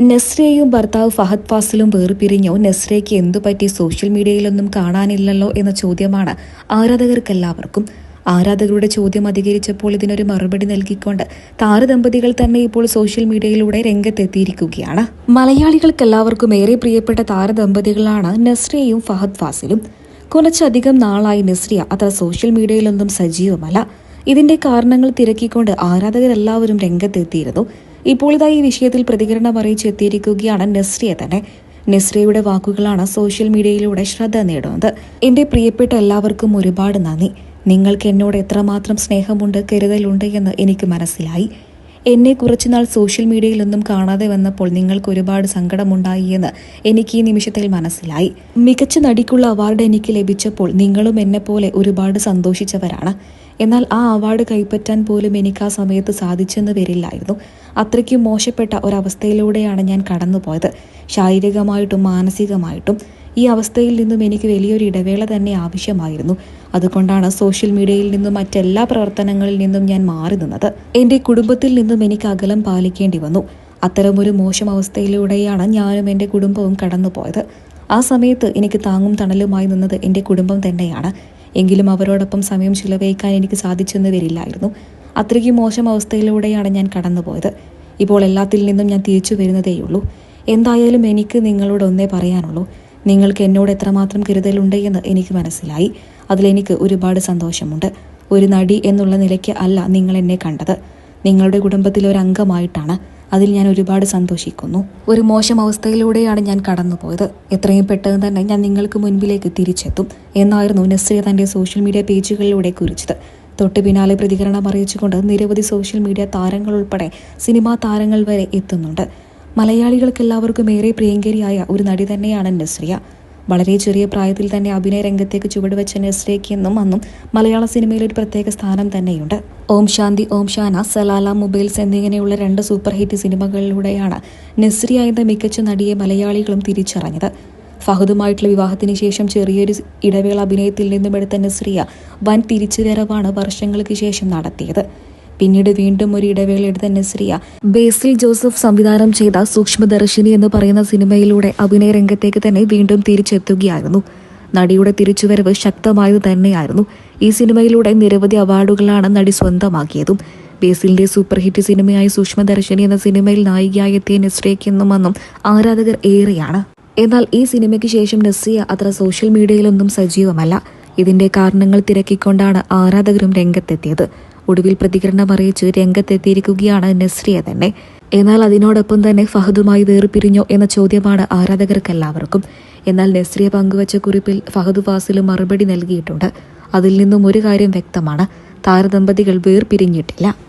നെസ്രയെയും ഭർത്താവ് ഫഹദ് ഫാസിലും വേർപിരിഞ്ഞോ. നെസ്രയ്ക്ക് എന്തു പറ്റി? സോഷ്യൽ മീഡിയയിലൊന്നും കാണാനില്ലല്ലോ എന്ന ചോദ്യമാണ് ആരാധകർക്കെല്ലാവർക്കും. ആരാധകരുടെ ചോദ്യം അധികരിച്ചപ്പോൾ ഇതിനൊരു മറുപടി നൽകിക്കൊണ്ട് താരദമ്പതികൾ തന്നെ ഇപ്പോൾ സോഷ്യൽ മീഡിയയിലൂടെ രംഗത്തെത്തിയിരിക്കുകയാണ്. മലയാളികൾക്കെല്ലാവർക്കും ഏറെ പ്രിയപ്പെട്ട താരദമ്പതികളാണ് നസ്രിയയും ഫഹദ് ഫാസിലും. കുറച്ചധികം നാളായി നെസ്രിയ അത്ര സോഷ്യൽ മീഡിയയിലൊന്നും സജീവമല്ല. ഇതിന്റെ കാരണങ്ങൾ തിരക്കിക്കൊണ്ട് ആരാധകരെല്ലാവരും രംഗത്തെത്തിയിരുന്നു. ഇപ്പോൾ ഇതാ ഈ വിഷയത്തിൽ പ്രതികരണം അറിയിച്ചെത്തിയിരിക്കുകയാണ് നെസ്രിയ തന്നെ. നെസ്രിയയുടെ വാക്കുകളാണ് സോഷ്യൽ മീഡിയയിലൂടെ ശ്രദ്ധ നേടുന്നത്. എന്റെ പ്രിയപ്പെട്ട എല്ലാവർക്കും ഒരുപാട് നന്ദി. നിങ്ങൾക്ക് എന്നോട് എത്രമാത്രം സ്നേഹമുണ്ട് കരുതലുണ്ട് എന്ന് എനിക്ക് മനസ്സിലായി. എന്നെ കുറച്ചുനാൾ സോഷ്യൽ മീഡിയയിലൊന്നും കാണാതെ വന്നപ്പോൾ നിങ്ങൾക്ക് ഒരുപാട് സങ്കടമുണ്ടായി എന്ന് എനിക്ക് ഈ നിമിഷത്തിൽ മനസ്സിലായി. മികച്ച നടിക്കുള്ള അവാർഡ് എനിക്ക് ലഭിച്ചപ്പോൾ നിങ്ങളും എന്നെപ്പോലെ ഒരുപാട് സന്തോഷിച്ചവരാണ്. എന്നാൽ ആ അവാർഡ് കൈപ്പറ്റാൻ പോലും എനിക്ക് ആ സമയത്ത് സാധിച്ചെന്ന് വരില്ലായിരുന്നു. അത്രയ്ക്കും മോശപ്പെട്ട ഒരവസ്ഥയിലൂടെയാണ് ഞാൻ കടന്നുപോയത്. ശാരീരികമായിട്ടും മാനസികമായിട്ടും ഈ അവസ്ഥയിൽ നിന്നും എനിക്ക് വലിയൊരു ഇടവേള തന്നെ ആവശ്യമായിരുന്നു. അതുകൊണ്ടാണ് സോഷ്യൽ മീഡിയയിൽ നിന്നും മറ്റെല്ലാ പ്രവർത്തനങ്ങളിൽ നിന്നും ഞാൻ മാറി നിന്നത്. എന്റെ കുടുംബത്തിൽ നിന്നും എനിക്ക് അകലം പാലിക്കേണ്ടി വന്നു. അത്തരമൊരു മോശം അവസ്ഥയിലൂടെയാണ് ഞാനും എന്റെ കുടുംബവും കടന്നുപോയത്. ആ സമയത്ത് എനിക്ക് താങ്ങും തണലുമായി നിന്നത് എന്റെ കുടുംബം തന്നെയാണ്. എങ്കിലും അവരോടൊപ്പം സമയം ചിലവഴിക്കാൻ എനിക്ക് സാധിച്ചെന്ന് വരില്ലായിരുന്നു. അത്രയ്ക്ക് മോശം അവസ്ഥയിലൂടെയാണ് ഞാൻ കടന്നുപോയത്. ഇപ്പോൾ എല്ലാത്തിൽ നിന്നും ഞാൻ തിരിച്ചു വരുന്നതേയുള്ളൂ. എന്തായാലും എനിക്ക് നിങ്ങളോട് ഒന്നേ പറയാനുള്ളൂ. നിങ്ങൾക്ക് എന്നോട് എത്രമാത്രം കരുതലുണ്ട് എന്ന് എനിക്ക് മനസ്സിലായി. അതിലെനിക്ക് ഒരുപാട് സന്തോഷമുണ്ട്. ഒരു നടി എന്നുള്ള നിലയ്ക്ക് അല്ല നിങ്ങൾ എന്നെ കണ്ടത്. നിങ്ങളുടെ കുടുംബത്തിലെ ഒരു അംഗമായിട്ടാണ്. അതിൽ ഞാൻ ഒരുപാട് സന്തോഷിക്കുന്നു. ഒരു മോശം അവസ്ഥയിലൂടെയാണ് ഞാൻ കടന്നുപോയത്. എത്രയും പെട്ടെന്ന് തന്നെ ഞാൻ നിങ്ങൾക്ക് മുൻപിലേക്ക് തിരിച്ചെത്തും എന്നായിരുന്നു നസ്രിയ തന്റെ സോഷ്യൽ മീഡിയ പേജുകളിലൂടെ കുറിച്ചത്. തൊട്ട് പിന്നാലെ പ്രതികരണം അറിയിച്ചുകൊണ്ട് നിരവധി സോഷ്യൽ മീഡിയ താരങ്ങൾ ഉൾപ്പെടെ സിനിമാ താരങ്ങൾ വരെ എത്തുന്നുണ്ട്. മലയാളികൾക്ക് എല്ലാവർക്കും ഏറെ പ്രിയങ്കരിയായ ഒരു നടി തന്നെയാണ് നസ്രിയ. വളരെ ചെറിയ പ്രായത്തിൽ തന്നെ അഭിനയ രംഗത്തേക്ക് ചുവടുവെച്ച നസ്രിയയ്ക്ക് എന്നും അന്നും മലയാള സിനിമയിൽ ഒരു പ്രത്യേക സ്ഥാനം തന്നെയുണ്ട്. ഓം ശാന്തി ഓം ഷാന സലാല മൊബൈൽസ് എന്നിങ്ങനെയുള്ള രണ്ട് സൂപ്പർ ഹിറ്റ് സിനിമകളിലൂടെയാണ് നസ്രിയ എന്ന മികച്ച നടിയെ മലയാളികളും തിരിച്ചറിഞ്ഞത്. ഫഹദുമായിട്ടുള്ള വിവാഹത്തിന് ശേഷം ചെറിയൊരു ഇടവേള അഭിനയത്തിൽ നിന്നും എടുത്ത നസ്രിയ വൻ തിരിച്ചുവരവാണ് വർഷങ്ങൾക്ക് ശേഷം നടത്തിയത്. പിന്നീട് വീണ്ടും ഒരു ഇടവേള എടുത്ത നസ്രിയ. ബേസിൽ ജോസഫ് സംവിധാനം ചെയ്ത സൂക്ഷ്മദർശിനി എന്ന് പറയുന്ന സിനിമയിലൂടെ അഭിനയ രംഗത്തേക്ക് തന്നെ വീണ്ടും തിരിച്ചെത്തുകയായിരുന്നു. നടിയുടെ തിരിച്ചുവരവ് ശക്തമായത് തന്നെയായിരുന്നു. ഈ സിനിമയിലൂടെ നിരവധി അവാർഡുകളാണ് നടി സ്വന്തമാക്കിയതും. ബേസിലിന്റെ സൂപ്പർ ഹിറ്റ് സിനിമയായ സൂക്ഷ്മദർശിനി എന്ന സിനിമയിൽ നായികയായി എത്തിയ നസ്രിയയ്ക്ക് എന്നും ആരാധകർ ഏറെയാണ്. എന്നാൽ ഈ സിനിമയ്ക്ക് ശേഷം നസ്രിയ അത്ര സോഷ്യൽ മീഡിയയിലൊന്നും സജീവമല്ല. ഇതിന്റെ കാരണങ്ങൾ തിരക്കിക്കൊണ്ടാണ് ആരാധകരും രംഗത്തെത്തിയത്. ഒടുവിൽ പ്രതികരണം അറിയിച്ച് രംഗത്തെത്തിയിരിക്കുകയാണ് നസ്രിയ തന്നെ. എന്നാൽ അതിനോടൊപ്പം തന്നെ ഫഹദുമായി വേർപിരിഞ്ഞോ എന്ന ചോദ്യമാണ് ആരാധകർക്കെല്ലാവർക്കും. എന്നാൽ നസ്രിയ പങ്കുവച്ച കുറിപ്പിൽ ഫഹദ് വാസിലും മറുപടി നൽകിയിട്ടുണ്ട്. അതിൽ നിന്നും ഒരു കാര്യം വ്യക്തമാണ്. താരദമ്പതികൾ വേർപിരിഞ്ഞിട്ടില്ല.